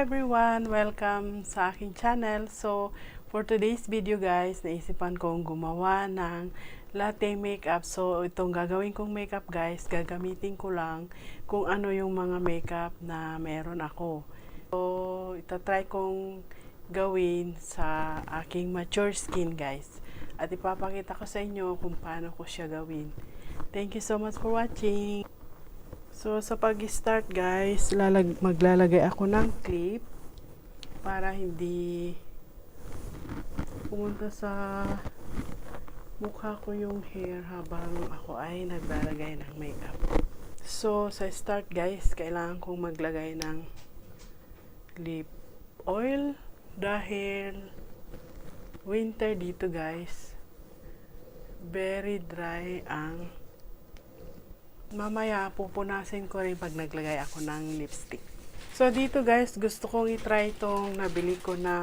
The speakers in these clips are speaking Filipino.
everyone! Welcome sa aking channel. So, for today's video guys, naisipan kong gumawa ng latte makeup. So, itong gagawin kong makeup guys, gagamitin ko lang kung ano yung mga makeup na meron ako. So, itatry kong gawin sa aking mature skin guys. At ipapakita ko sa inyo kung paano ko siya gawin. Thank you so much for watching! So, sa pag-start guys, lalag maglalagay ako ng clip para hindi pumunta sa mukha ko yung hair habang ako ay naglalagay ng makeup. So, sa start guys, kailangan kong maglagay ng lip oil dahil winter dito guys. Very dry ang mamaya pupunasin ko rin pag naglagay ako ng lipstick. So dito guys, gusto kong i-try itong nabili ko na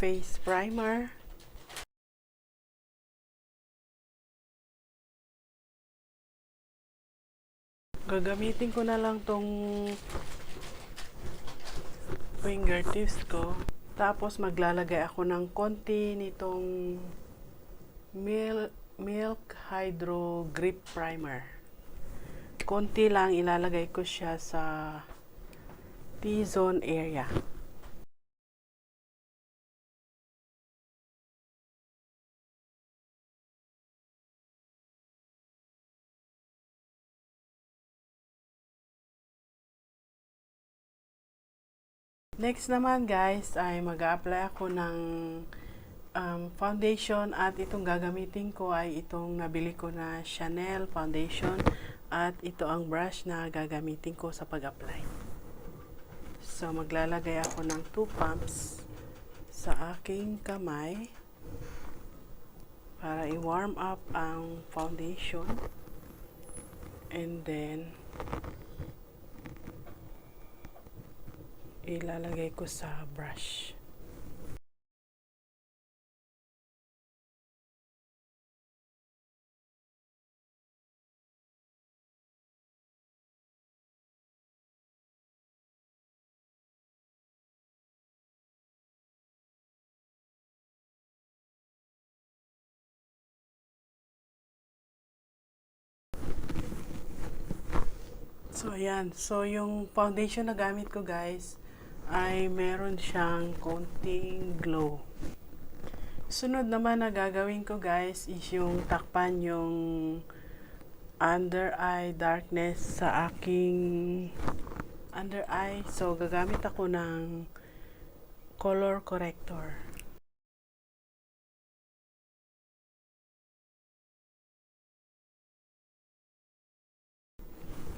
face primer. Gagamitin ko na lang tong fingertips ko. Tapos maglalagay ako ng konti nitong milk, milk hydro grip primer konti lang ilalagay ko siya sa T-zone area. Next naman guys ay mag-apply ako ng um, foundation at itong gagamitin ko ay itong nabili ko na Chanel foundation at ito ang brush na gagamitin ko sa pag-apply. So maglalagay ako ng 2 pumps sa aking kamay para i-warm up ang foundation and then ilalagay ko sa brush. So, ayan. So, yung foundation na gamit ko, guys, ay meron siyang konting glow. Sunod naman na gagawin ko, guys, is yung takpan yung under eye darkness sa aking under eye. So, gagamit ako ng color corrector.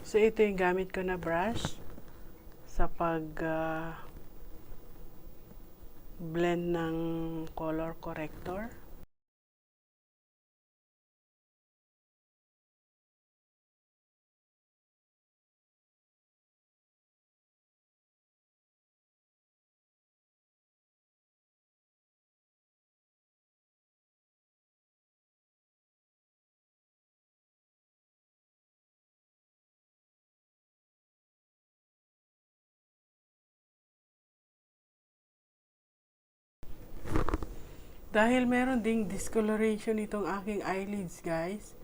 So, ito yung gamit ko na brush sa pag uh, blend ng color corrector. Dahil meron ding discoloration itong aking eyelids guys,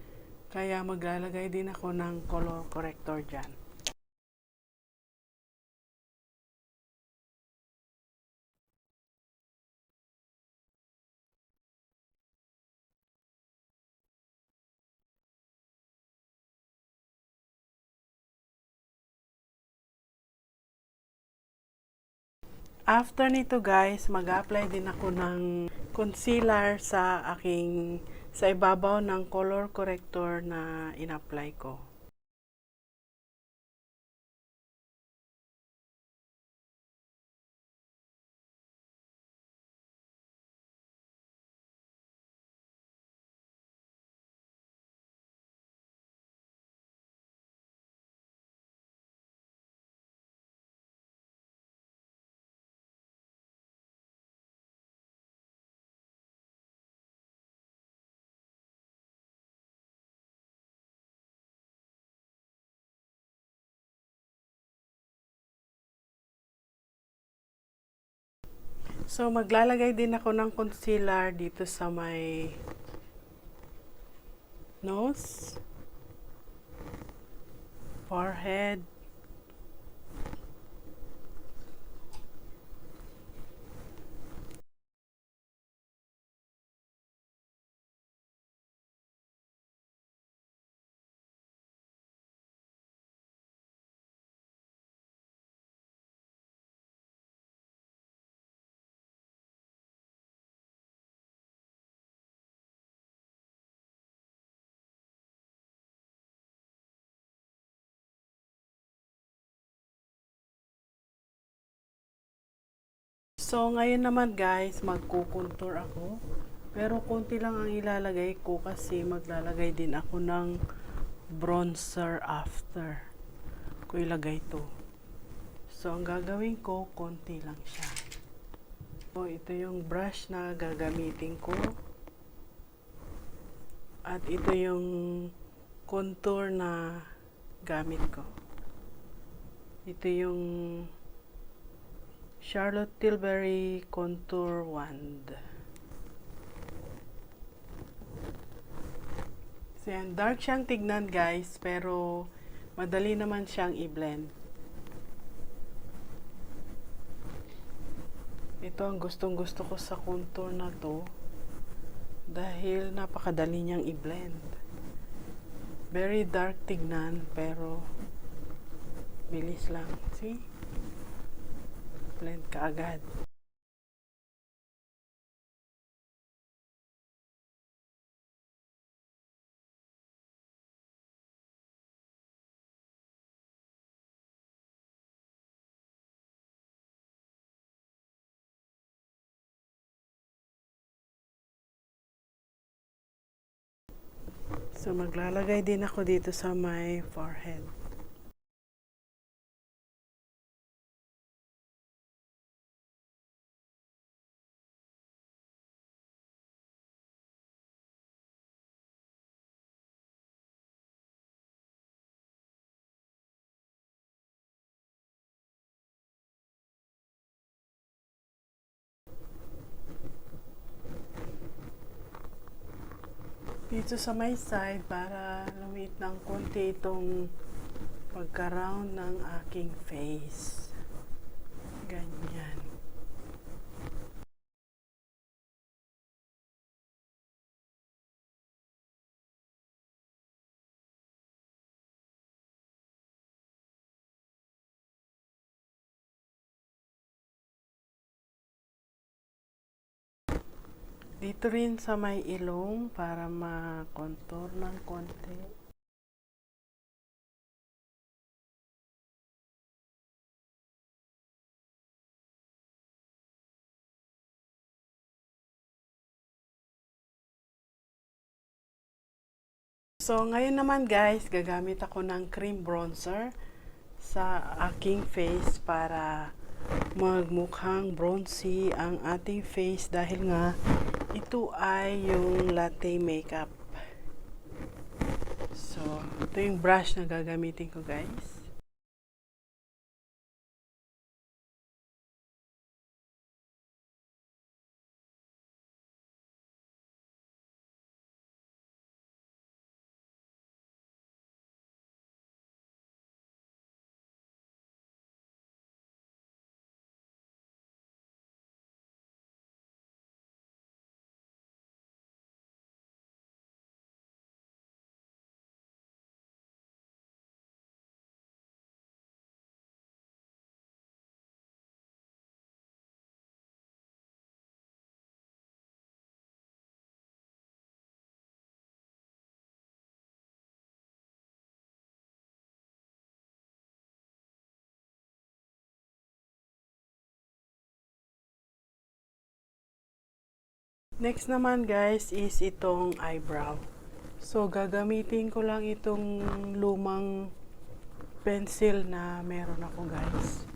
kaya maglalagay din ako ng color corrector dyan. After nito guys, mag-apply din ako ng concealer sa aking sa ibabaw ng color corrector na in-apply ko. So, maglalagay din ako ng concealer dito sa may nose, forehead, So, ngayon naman guys, magkukontour ako. Pero konti lang ang ilalagay ko kasi maglalagay din ako ng bronzer after ko ilagay to. So, ang gagawin ko, konti lang siya. So, ito yung brush na gagamitin ko. At ito yung contour na gamit ko. Ito yung Charlotte Tilbury Contour Wand. So yan, dark siyang tignan guys, pero madali naman siyang i-blend. Ito ang gustong gusto ko sa contour na to dahil napakadali niyang i-blend. Very dark tignan pero bilis lang. See? Blend ka agad. So maglalagay din ako dito sa my forehead. Dito sa may side para lumiit ng konti itong pagka-round ng aking face. Ganyan. Dito rin sa may ilong para ma-contour ng konti. So, ngayon naman guys, gagamit ako ng cream bronzer sa aking face para magmukhang bronzy ang ating face dahil nga ito ay yung latte makeup. So, ito yung brush na gagamitin ko guys. Next naman guys is itong eyebrow. So gagamitin ko lang itong lumang pencil na meron ako guys.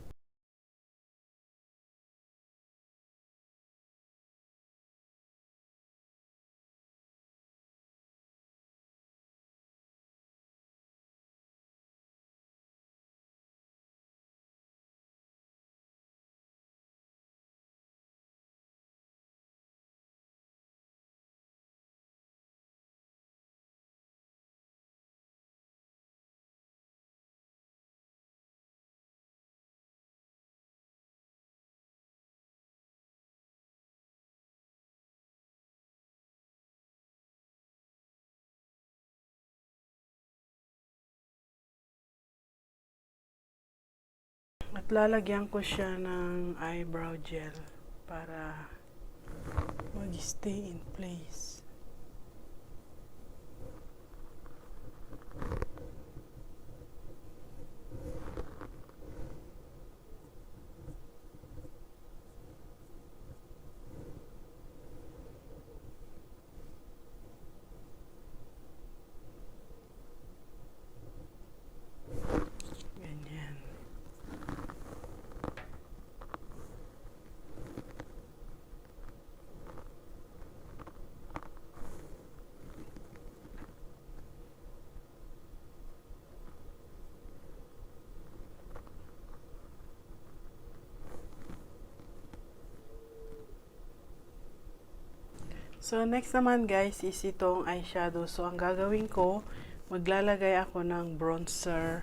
At lalagyan ko siya ng eyebrow gel para mag-stay in place. Ganyan. So, next naman guys is itong eyeshadow. So, ang gagawin ko, maglalagay ako ng bronzer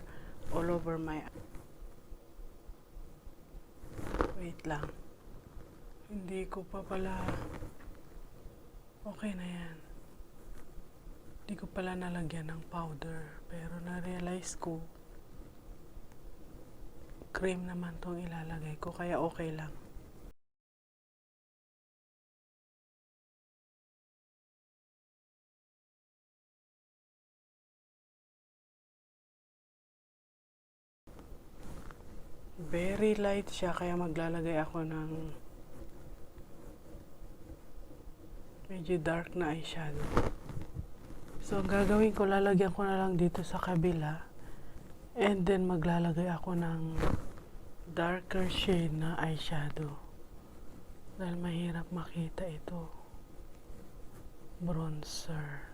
all over my Wait lang. Hindi ko pa pala Okay na yan. Hindi ko pala nalagyan ng powder. Pero na-realize ko cream naman tong ilalagay ko. Kaya okay lang. Very light siya kaya maglalagay ako ng medyo dark na eyeshadow. So, gagawin ko, lalagyan ko na lang dito sa kabila. And then, maglalagay ako ng darker shade na eyeshadow. Dahil mahirap makita ito. Bronzer.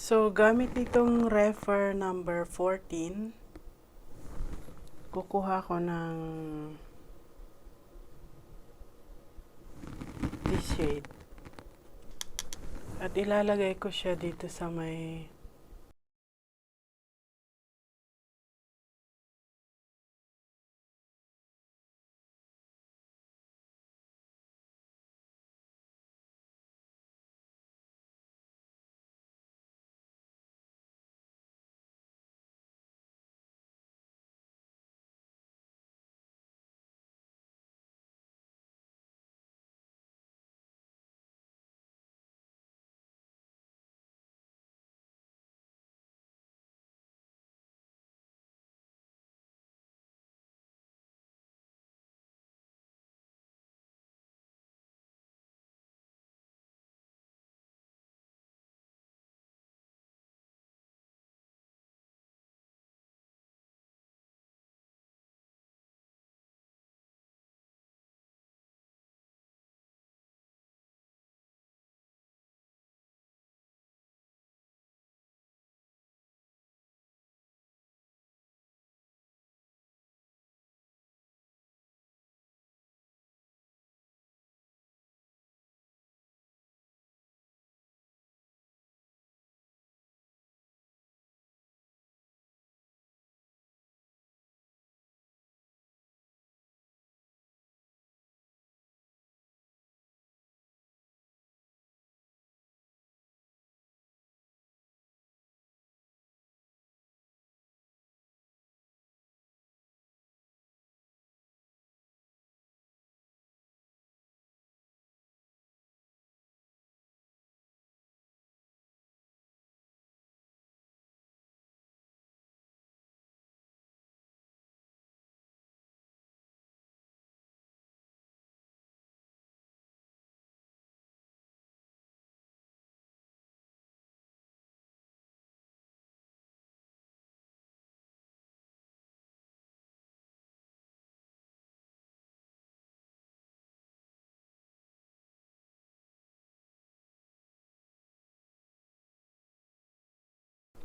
So, gamit itong refer number 14, kukuha ko ng this shade. At ilalagay ko siya dito sa may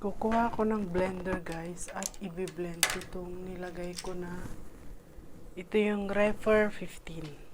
Kukuha ko ng blender guys at i-blend itong nilagay ko na ito yung Refer 15.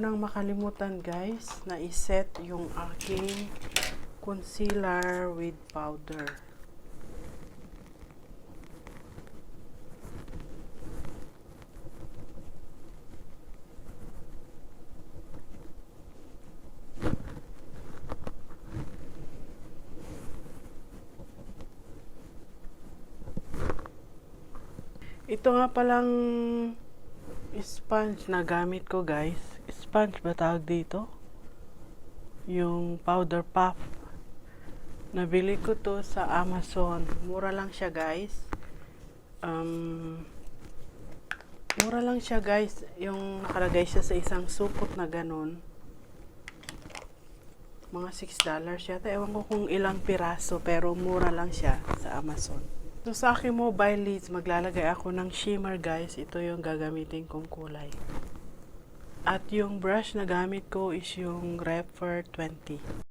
Nang makalimutan guys na iset yung aking concealer with powder. Ito nga palang sponge na gamit ko guys. Sponge ba tawag dito? Yung powder puff. Nabili ko to sa Amazon. Mura lang siya guys. Um, mura lang siya guys. Yung nakalagay siya sa isang supot na ganun. Mga 6 dollars yata. Ewan ko kung ilang piraso pero mura lang siya sa Amazon. So sa aking mobile leads, maglalagay ako ng shimmer guys. Ito yung gagamitin kong kulay. At yung brush na gamit ko is yung Refer 20.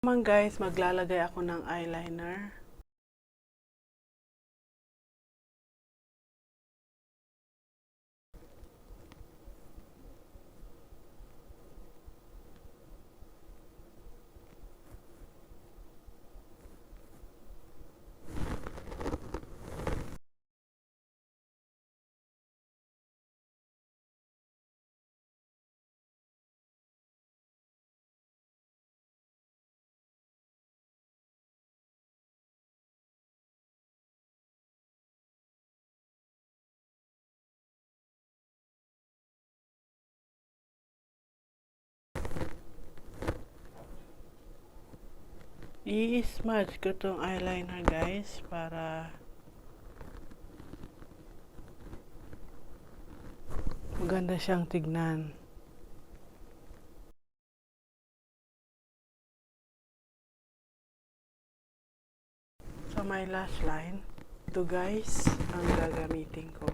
Naman guys, maglalagay ako ng eyeliner. I-smudge ko tong eyeliner guys para maganda siyang tignan. Sa my lash line, ito guys ang gagamitin ko.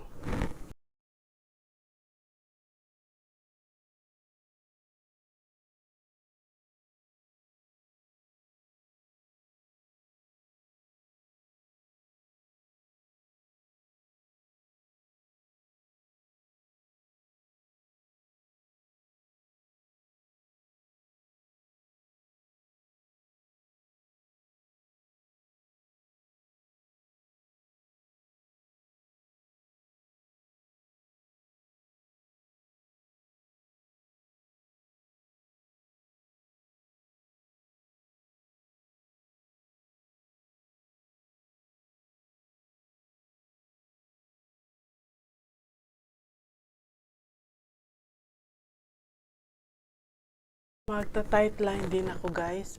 Magta-tight line din ako guys.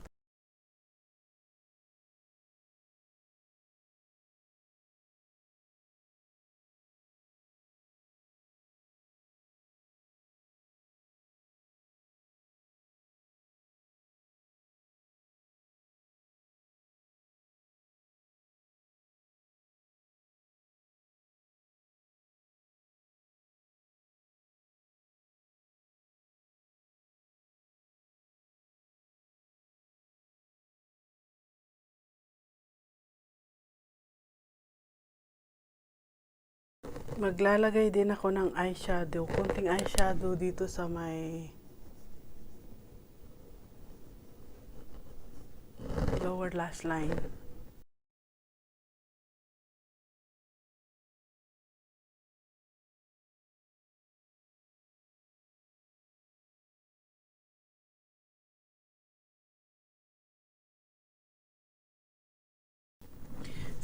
Maglalagay din ako ng eyeshadow. Kunting eyeshadow dito sa may lower lash line.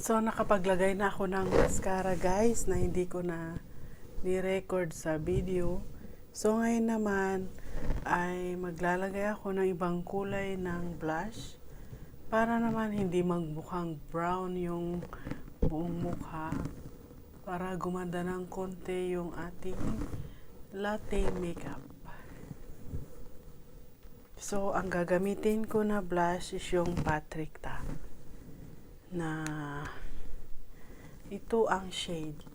So, nakapaglagay na ako ng mascara guys na hindi ko na ni-record sa video. So, ngayon naman ay maglalagay ako ng ibang kulay ng blush para naman hindi magmukhang brown yung buong mukha para gumanda ng konti yung ating latte makeup. So, ang gagamitin ko na blush is yung Patrick Ta na ito ang shade.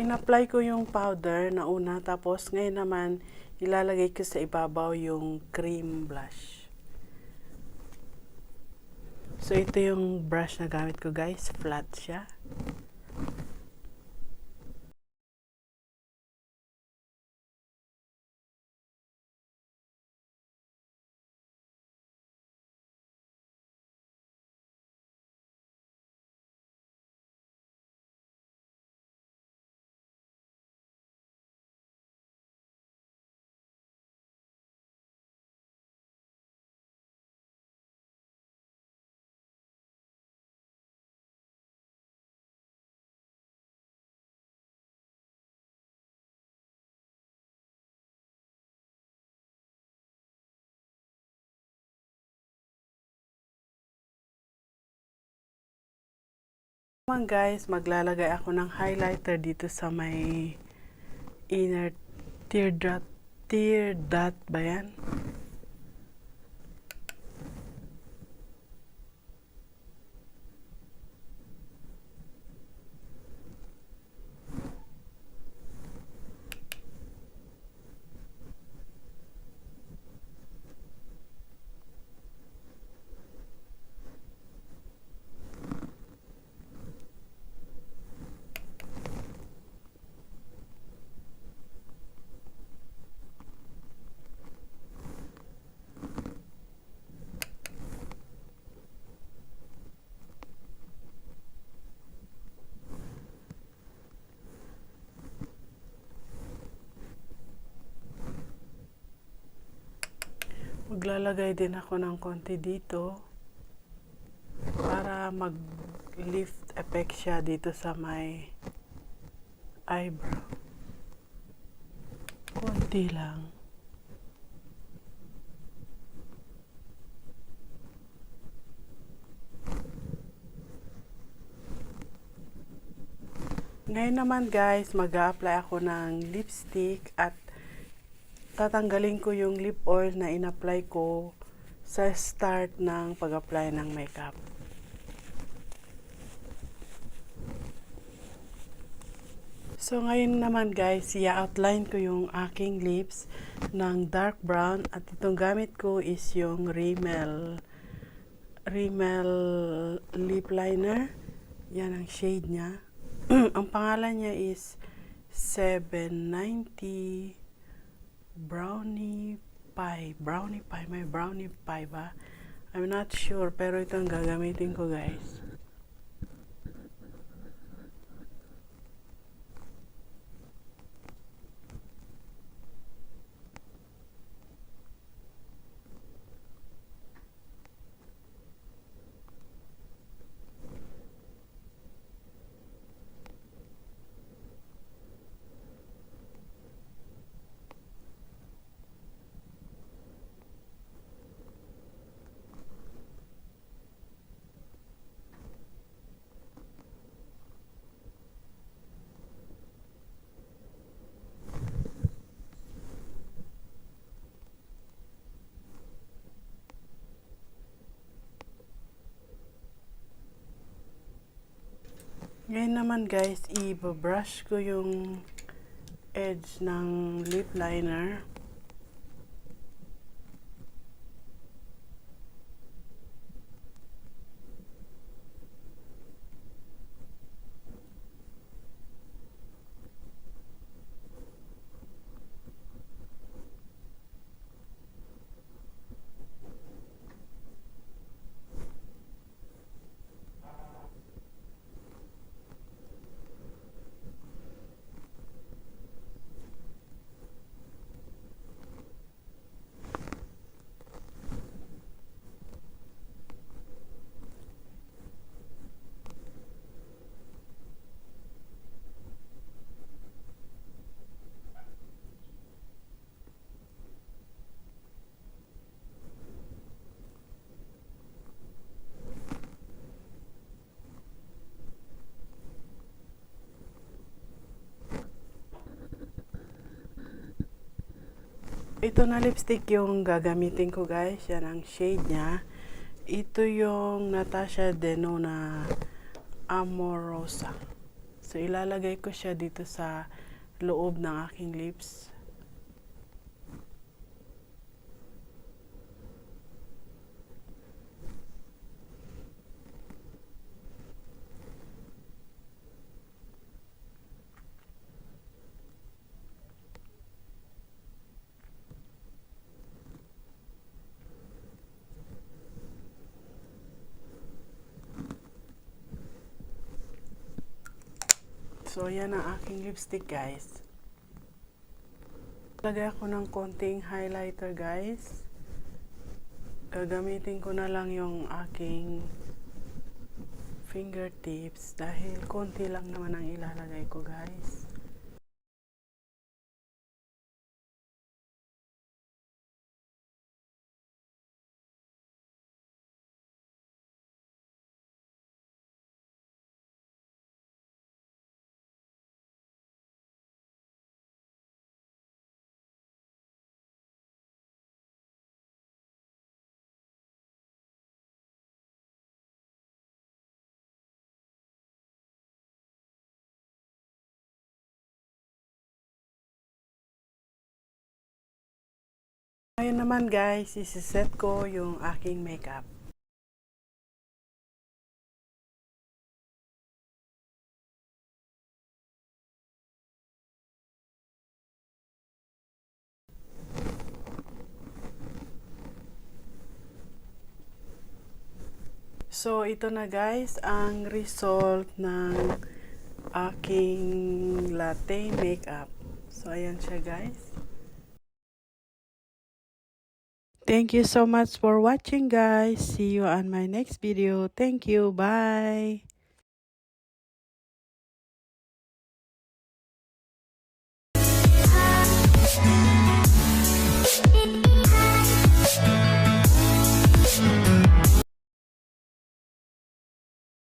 In-apply ko yung powder na una tapos ngayon naman ilalagay ko sa ibabaw yung cream blush. So ito yung brush na gamit ko guys, flat siya. Naman guys, maglalagay ako ng highlighter dito sa may inner tear dot, tear dot ba yan? Maglalagay din ako ng konti dito para mag-lift effect siya dito sa may eyebrow. Konti lang. Ngayon naman guys, mag-a-apply ako ng lipstick at tatanggalin ko yung lip oil na in-apply ko sa start ng pag-apply ng makeup. So ngayon naman guys, i-outline ko yung aking lips ng dark brown at itong gamit ko is yung Rimmel Rimmel lip liner. Yan ang shade niya. ang pangalan niya is 790 brownie pie. Brownie pie. May brownie pie ba? I'm not sure, pero ito ang gagamitin ko, guys. Ngayon naman guys, i-brush ko yung edge ng lip liner. Ito na lipstick yung gagamitin ko guys. Yan ang shade niya. Ito yung Natasha Denona Amorosa. So ilalagay ko siya dito sa loob ng aking lips. So, yan ang aking lipstick, guys. Lagay ako ng konting highlighter, guys. Gagamitin ko na lang yung aking fingertips dahil konti lang naman ang ilalagay ko, guys. Ngayon naman guys, isiset ko yung aking makeup. So, ito na guys, ang result ng aking latte makeup. So, ayan siya guys. Thank you so much for watching guys. See you on my next video. Thank you. Bye.